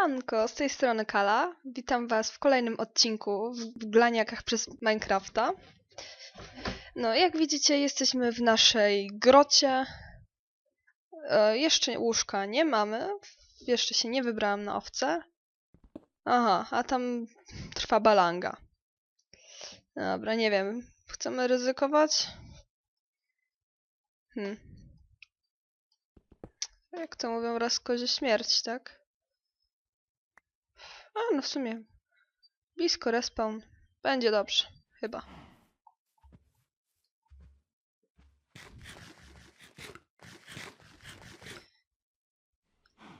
Siemanko, z tej strony Kala. Witam Was w kolejnym odcinku w Glaniakach przez Minecrafta. No, jak widzicie, jesteśmy w naszej grocie. E, jeszcze łóżka nie mamy. Jeszcze się nie wybrałam na owce. Aha, a tam trwa balanga. Dobra, nie wiem. Chcemy ryzykować? Hmm. Jak to mówią, raz kozie śmierć, tak? A, no w sumie. Blisko respawn. Będzie dobrze, chyba.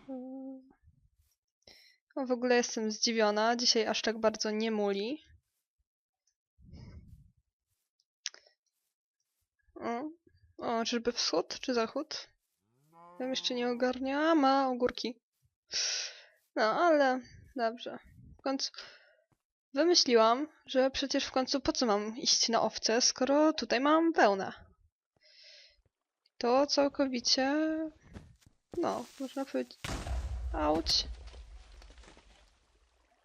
Mm. O, w ogóle jestem zdziwiona. Dzisiaj aż tak bardzo nie muli. O, czyżby wschód czy zachód? Ja jeszcze nie ogarnia. A, ma ogórki. No, ale dobrze. W końcu wymyśliłam, że przecież w końcu po co mam iść na owce, skoro tutaj mam wełnę. To całkowicie, no, można powiedzieć, auć.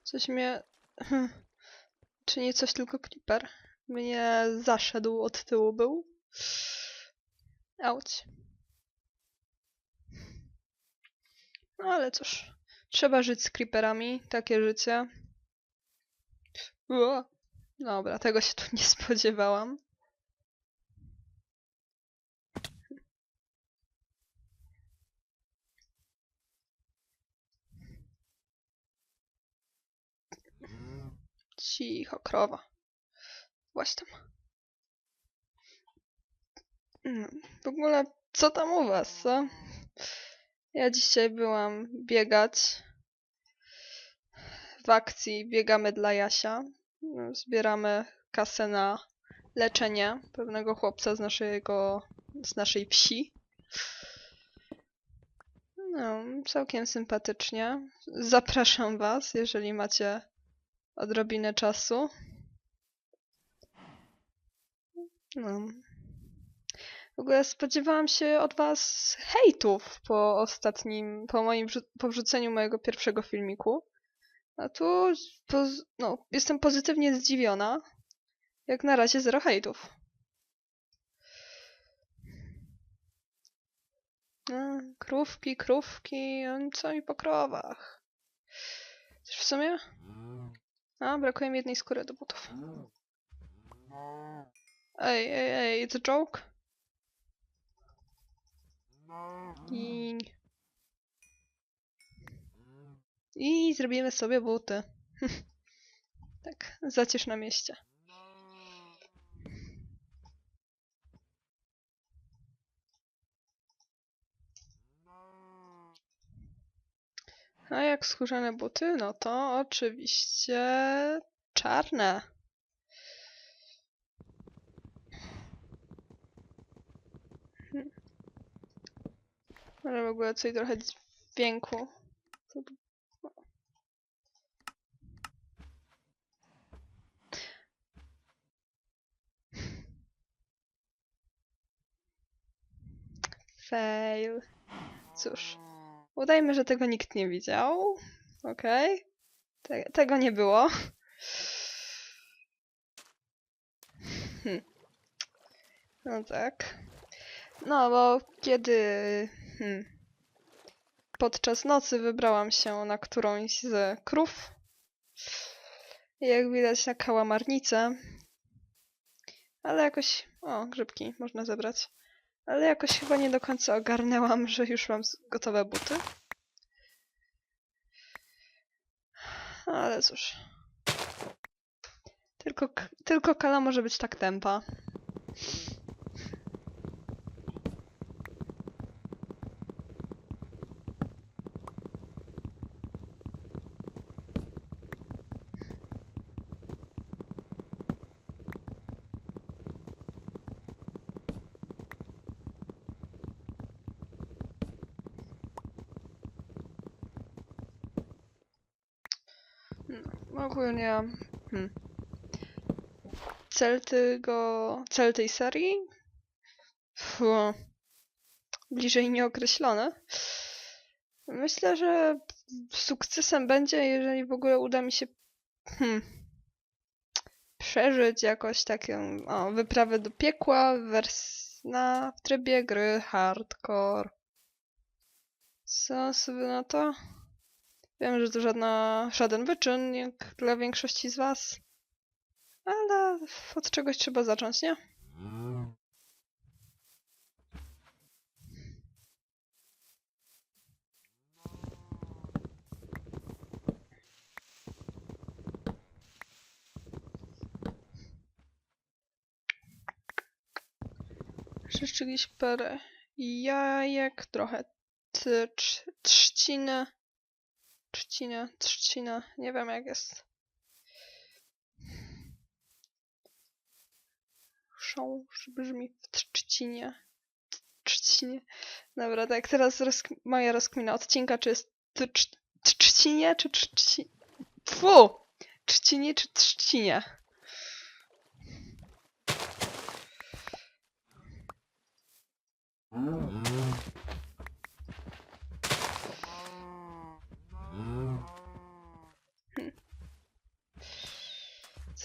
Coś mnie, czy nie coś tylko creeper, mnie zaszedł od tyłu był. Auć. No ale cóż, trzeba żyć z creeperami, takie życie. Ua. Dobra, tego się tu nie spodziewałam. Cicho, krowa. Właśnie tam. Mm, W ogóle, co tam u was, co? Ja dzisiaj byłam biegać. W akcji biegamy dla Jasia. No, Zbieramy kasę na leczenie pewnego chłopca z naszego, z naszej wsi. No, całkiem sympatycznie. Zapraszam was, jeżeli macie odrobinę czasu. No. W ogóle spodziewałam się od was hejtów po ostatnim, po moim, po wrzuceniu mojego pierwszego filmiku. A tu no, jestem pozytywnie zdziwiona. Jak na razie zero hejtów. A, krówki, krówki, no co mi po krowach? Też w sumie? A, brakuje mi jednej skóry do butów. Ej, ej, ej, it's a joke? I... I zrobimy sobie buty. tak, zacierz na mieście. A jak skórzane buty? No to oczywiście czarne. Ale w ogóle coś trochę dźwięku. Fail. Cóż. Udajmy, że tego nikt nie widział. Okej. Te, tego nie było. Hm. No tak. No, bo kiedy hmm, podczas nocy wybrałam się na którąś z krów, jak widać na kałamarnicę, ale jakoś... O, grzybki można zebrać. Ale jakoś chyba nie do końca ogarnęłam, że już mam gotowe buty. Ale cóż. Tylko, tylko kala może być tak tempa. No, ogólnie. Hmm. Cel tego. Cel tej serii? Fu, bliżej nieokreślony. Myślę, że sukcesem będzie, jeżeli w ogóle uda mi się hmm, przeżyć jakoś taką o, wyprawę do piekła wers- na, w trybie gry hardcore. Co sobie na to? Wiem, że to żadna, żaden wyczyn, jak dla większości z was. Ale od czegoś trzeba zacząć, nie? Jakieś parę jajek, trochę trzciny. Trzcina, trzcina, nie wiem jak jest. Sząż brzmi w trzcinie. Trzcinie. Dobra, tak teraz rozk- moja rozkmina odcinka, czy jest trzcinie, czy trzci... Fu! Trzcinie, czy trzcinie?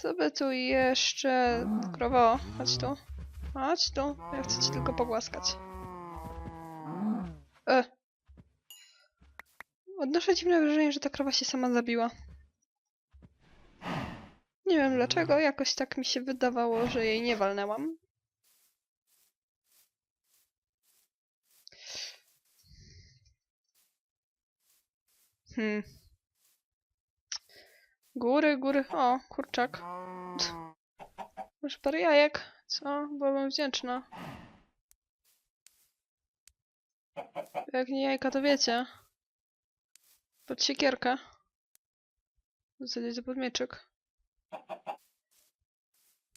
Co by tu jeszcze... Krowo, chodź tu. Chodź tu. Ja chcę ci tylko pogłaskać. E. Odnoszę dziwne wrażenie, że ta krowa się sama zabiła. Nie wiem dlaczego, jakoś tak mi się wydawało, że jej nie walnęłam. Hmm. Góry, góry. O, kurczak. Masz parę jajek. Co? Byłabym wdzięczna. Jak nie jajka, to wiecie. Pod siekierkę. Zasadzie to pod mieczyk.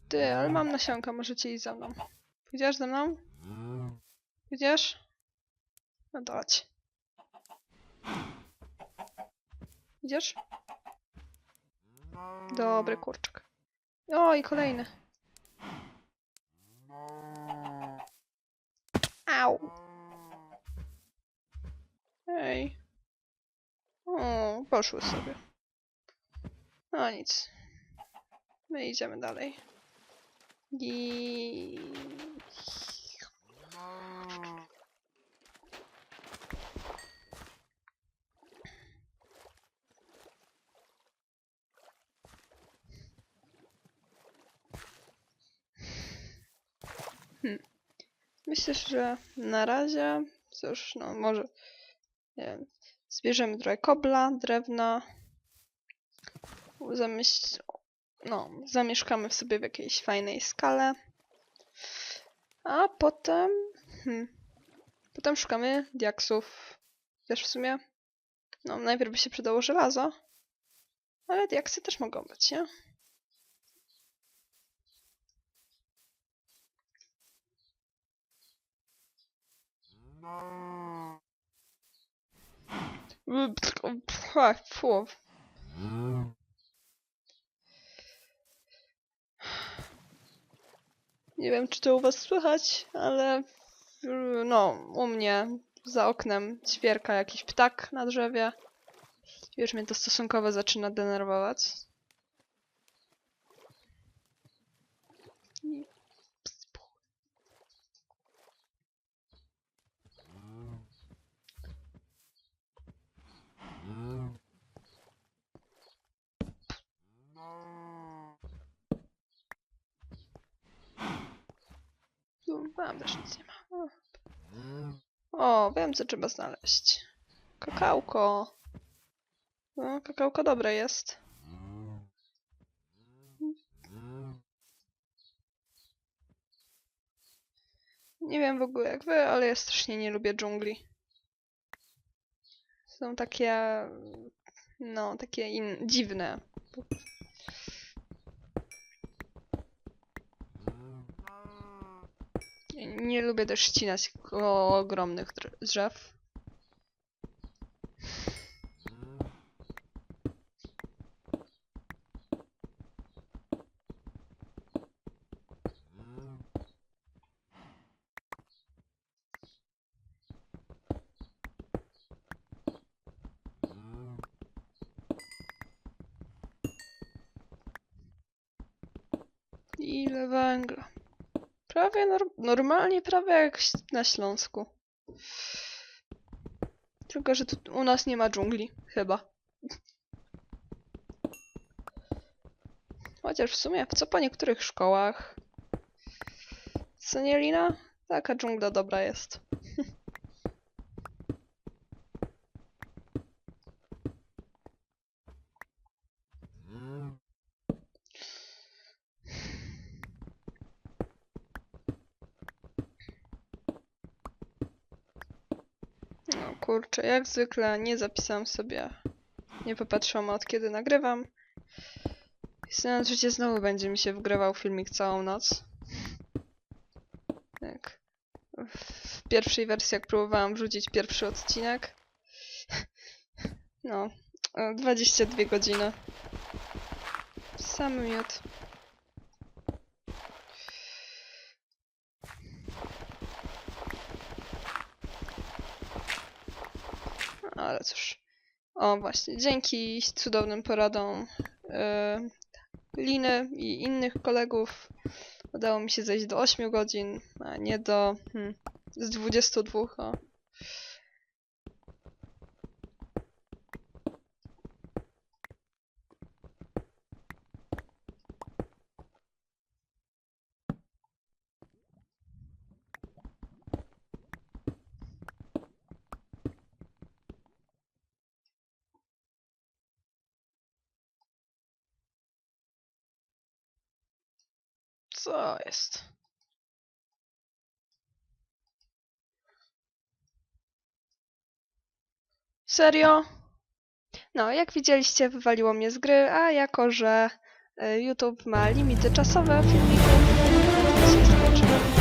Ty, ale mam nasionka, możecie iść za mną. Pójdziesz ze mną? Pójdziesz? No chodź. Idziesz? Dobry kurczak. O, i kolejny. Au. Ej. O, poszły sobie. No nic. My idziemy dalej. I... Myślę, że na razie, cóż, no może, nie wiem, zbierzemy trochę kobla, drewna, no, zamieszkamy w sobie w jakiejś fajnej skale, a potem, hmm, potem szukamy diaksów, też w sumie, no, najpierw by się przydało żelazo, ale diaksy też mogą być, nie? Fu. Nie wiem, czy to u was słychać, ale no, u mnie za oknem ćwierka jakiś ptak na drzewie. Już mnie to stosunkowo zaczyna denerwować. Mam też nic nie ma. O. O, wiem co trzeba znaleźć. Kakałko. No, kakałko dobre jest. Nie wiem w ogóle jak wy, ale ja strasznie nie lubię dżungli. Są takie... No, takie in... dziwne. nie lubię też ścinać ogromnych drzew. Ile węgla? Prawie nor- normalnie, prawie jak na Śląsku. Tylko, że tu u nas nie ma dżungli, chyba. Chociaż w sumie, co po niektórych szkołach. Co nie, Lina? Taka dżungla dobra jest. Kurczę, jak zwykle nie zapisałam sobie, nie popatrzyłam od kiedy nagrywam. Myślałam, że znowu będzie mi się wgrywał filmik całą noc. Tak. W pierwszej wersji, jak próbowałam wrzucić pierwszy odcinek. No, e, 22 godziny. Sam miód. Ale cóż. O, właśnie, dzięki cudownym poradom e, Liny i innych kolegów udało mi się zejść do 8 godzin, a nie do hmm, z 22. O. Co jest? Serio? No, jak widzieliście, wywaliło mnie z gry, a jako, że e, YouTube ma limity czasowe filmików, to się skończy.